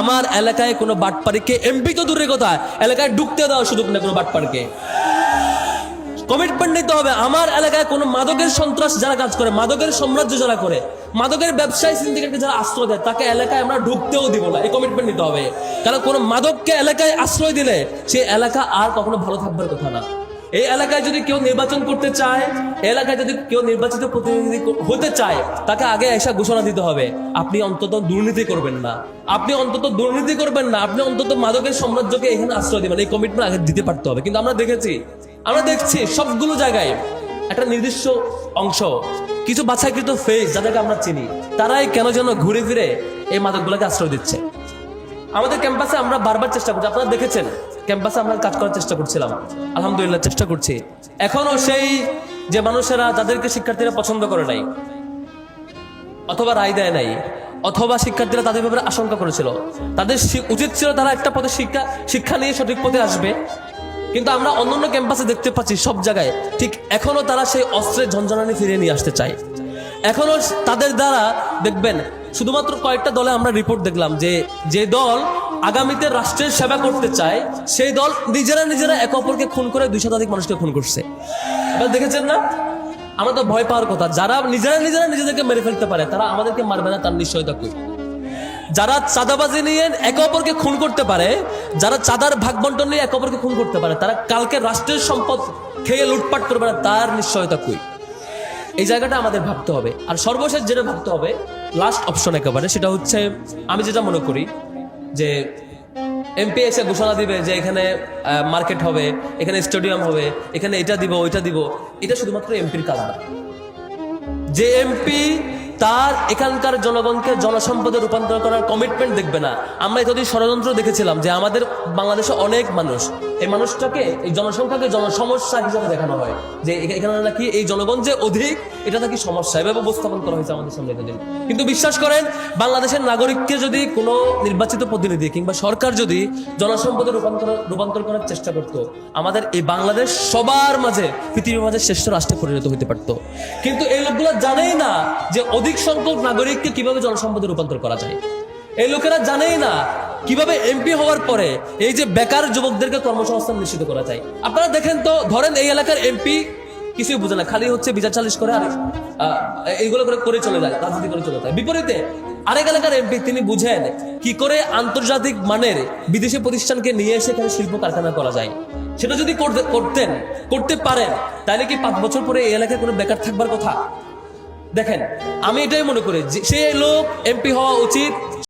আমার এলাকায় কোনো বাটপারিকে এমপি তো দূরের কথা, এলাকায় ঢুকতে দেওয়া সুযোগ নেই কোনো বাটপারকে কমিটমেন্ট নিতে হবে। আমার এলাকায় কোনো মাদকের সন্ত্রাস যারা কাজ করে, মাদকের সাম্রাজ্য যারা করে, মাদকের ব্যবসায়ী সিন্ডিকেটকে যারা আশ্রয় দেয়, তাকে এলাকায় আমরা ঢুকতেও দিব না। এই কমিটমেন্ট নিতে হবে। কারণ কোনো মাদককে এলাকায় আশ্রয় দিলে সে এলাকা আর কখনো ভালো থাকবার কথা না। এই এলাকায় যদি কেউ নির্বাচন করতে চায় এলাকায় যদি কেউ নির্বাচিত প্রতিনিধি হতে চায়, তাকে আগে এসা ঘোষণা দিতে হবে, আপনি অন্তত দুর্নীতি করবেন না। আপনি অন্তত দুর্নীতি করবেন না, আপনি অন্তত মাদকের সাম্রাজ্যকে এখানে আশ্রয় দিবেন, এই কমিটমেন্ট আগে দিতে পারতে হবে। কিন্তু আমরা দেখেছি, আমরা দেখছি সবগুলো জায়গায় একটা নির্দিষ্ট অংশ, কিছু বাছাইকৃত ফেস যাদেরকে আমরা চিনি, তারাই কেন যেন ঘুরে ফিরে এই মাদকগুলোকে আশ্রয় দিচ্ছে। আমাদের ক্যাম্পাসে আমরা বারবার চেষ্টা করছি, আপনারা দেখেছেন, ক্যাম্পাসে আমরা কাজ করার চেষ্টা করছিলাম, আলহামদুলিল্লাহ চেষ্টা করছি। এখনও সেই যে মানুষেরা যাদেরকে শিক্ষার্থীরা পছন্দ করে নাই, অথবা রায় দেয় নাই, অথবা শিক্ষার্থীরা তাদের ব্যাপারে আশঙ্কা করেছিল, তাদের উচিত ছিল তারা একটা পথে শিক্ষা শিক্ষা নিয়ে সঠিক পথে আসবে, কিন্তু আমরা অন্যান্য ক্যাম্পাসে দেখতে পাচ্ছি সব জায়গায় ঠিক এখনও তারা সেই অস্ত্রের ঝঞ্ঝনানি ফিরিয়ে নিয়ে আসতে চায়। এখনও তাদের দ্বারা দেখবেন শুধুমাত্র কয়েকটা দলে আমরা রিপোর্ট দেখলাম যে যে দল আগামীতে রাষ্ট্রের সেবা করতে চায়, সেই দল নিজেরা নিজেরা একে অপরকে খুন করে দুই শতাধিক মানুষকে খুন করছে। আপনারা দেখেছেন না? আমরা তো ভয় পাওয়ার কথা। যারা নিজেরা নিজেরা নিজেদেরকে মেরে ফেলতে পারে, তারা আমাদেরকে মারবে না, তার নিশ্চয়তা কই? যারা চাঁদাবাজি নিয়ে একে অপরকে খুন করতে পারে, যারা চাঁদার ভাগ বন্টন নিয়ে একে অপরকে খুন করতে পারে, তারা কালকে রাষ্ট্রের সম্পদ খেয়ে লুটপাট করবে না, তার নিশ্চয়তা কই? এই জায়গাটা আমাদের ভাবতে হবে। আর সর্বশেষ যেটা ভাবতে হবে লাস্ট অপশন একেবারে, সেটা হচ্ছে, আমি যেটা মনে করি, যে এমপি এসে ঘোষণা দিবে যে এখানে মার্কেট হবে, এখানে স্টেডিয়াম হবে, এখানে এটা দিব, ওইটা দিব। এটা শুধুমাত্র এমপির কাজ না। যে এমপি তার এখানকার জনগণকে জনসম্পদে রূপান্তর করার কমিটমেন্ট দেখবে না। আমরা এতদিন ষড়যন্ত্র দেখেছিলাম যে আমাদের বাংলাদেশে অনেক মানুষ, এই মানুষটাকে, এই জনসংখ্যাকে জনসমস্যা হিসাবে দেখানো হয়। যে এখানে নাকি এই জনগণ যে অধিক, এটা নাকি সমস্যা। এভাবে উপস্থাপন করা হয়েছে আমাদের সামনে এতদিন। কিন্তু বিশ্বাস করেন, বাংলাদেশের নাগরিককে যদি কোনো নির্বাচিত প্রতিনিধি কিংবা সরকার যদি জনসম্পদে রূপান্তর রূপান্তর করার চেষ্টা করত, আমাদের এই বাংলাদেশ সবার মাঝে, পৃথিবীর মাঝে শ্রেষ্ঠ রাষ্ট্রে পরিণত হতে পারত। কিন্তু এই লোকগুলো জানেই না যে অধিক সংখ্যক নাগরিককে কীভাবে জনসম্পদে রূপান্তর করা যায়? এই লোকেরা জানেই না কীভাবে এমপি হওয়ার পরে এই যে বেকার যুবকদেরকে কর্মসংস্থান নিশ্চিত করা যায়। আপনারা দেখেন তো, ধরেন এই এলাকার এমপি কিছুই বুঝে না, খালি হচ্ছে বিচার চালিশ করে আর এইগুলো করে করে চলে যায়, রাজনীতি করে চলে যায়। বিপরীতে আরেক এলাকার এমপি তিনি বুঝেন কি করে আন্তর্জাতিক মানের বিদেশি প্রতিষ্ঠানকে নিয়ে এসে এখানে শিল্প কারখানা করা যায়। সেটা যদি করতেন, করতে পারেন, তাহলে কি পাঁচ বছর পরে এই এলাকায় কোনো বেকার থাকবার কথা? দেখেন আমি এটাই মনে করি সে লোক এমপি হওয়া উচিত